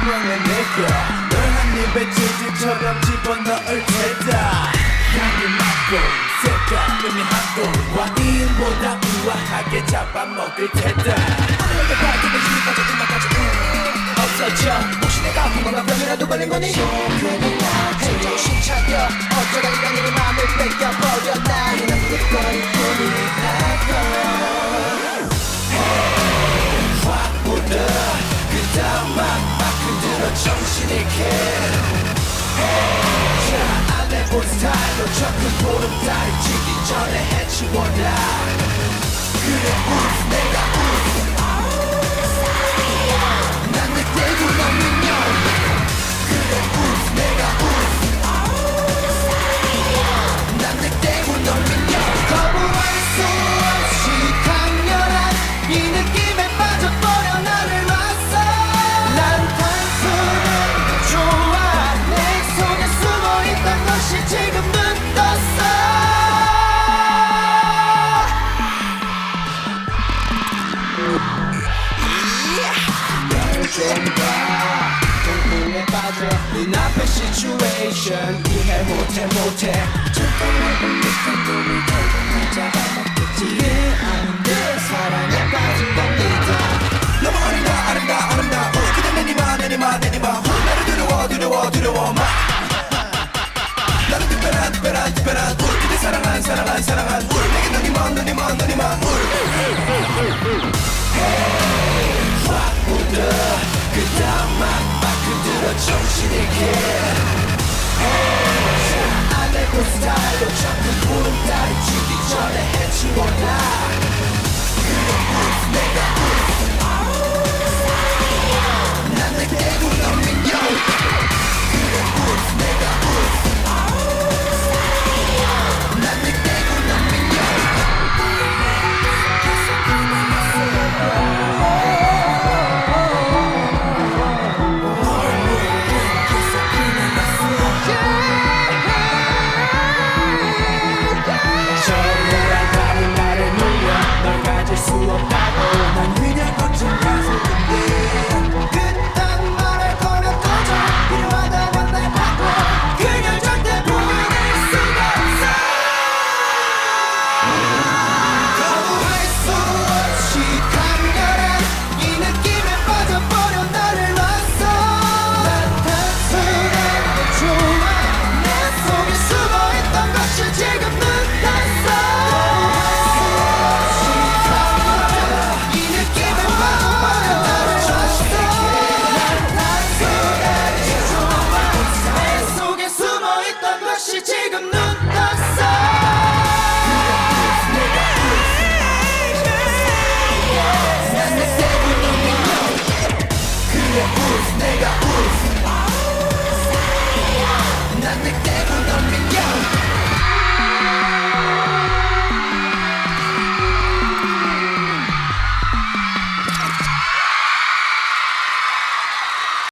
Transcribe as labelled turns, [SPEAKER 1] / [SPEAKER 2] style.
[SPEAKER 1] 운명의 내가 널한 입에 질질처럼 집어넣을 테다. 향이 맡고 색깔 의미하고 와인보다 우아하게 잡아먹을 테다. 밝히는 시까지 음악까지 음, 없어져. 혹시 내가 아픈 건가 병이라도 걸린 거니? 큰일 나지. 정신 차려 어쩌다 인간이 내 맘을 뺏겨버려 난 그거일 뿐이라고 확 보다 그 다음 막막 흔들어 정신이 자 안에 본 스타일로 접근 보름달이 지기 전에 해치워라 좀봐. 동풍에 빠져. 눈앞의 situation 이해 못해 못해. 조금만 꿈이 결국 날 잡아먹겠지 이게 아닌데 사랑에 빠진 겁니다 너무 아름다 아름다 아름다워 그냥 내니마 내니마 내니마 후, 나를 두려워 두려워 두려워 마 나는 특별한 특별한 특별한 울 그대 사랑한 사랑한 사랑한 울 내게 너니만 너니만 너니만 울 본 스타일로 접근 보름 달이 지기 전에 해치워라 널 가질 수 없다고 난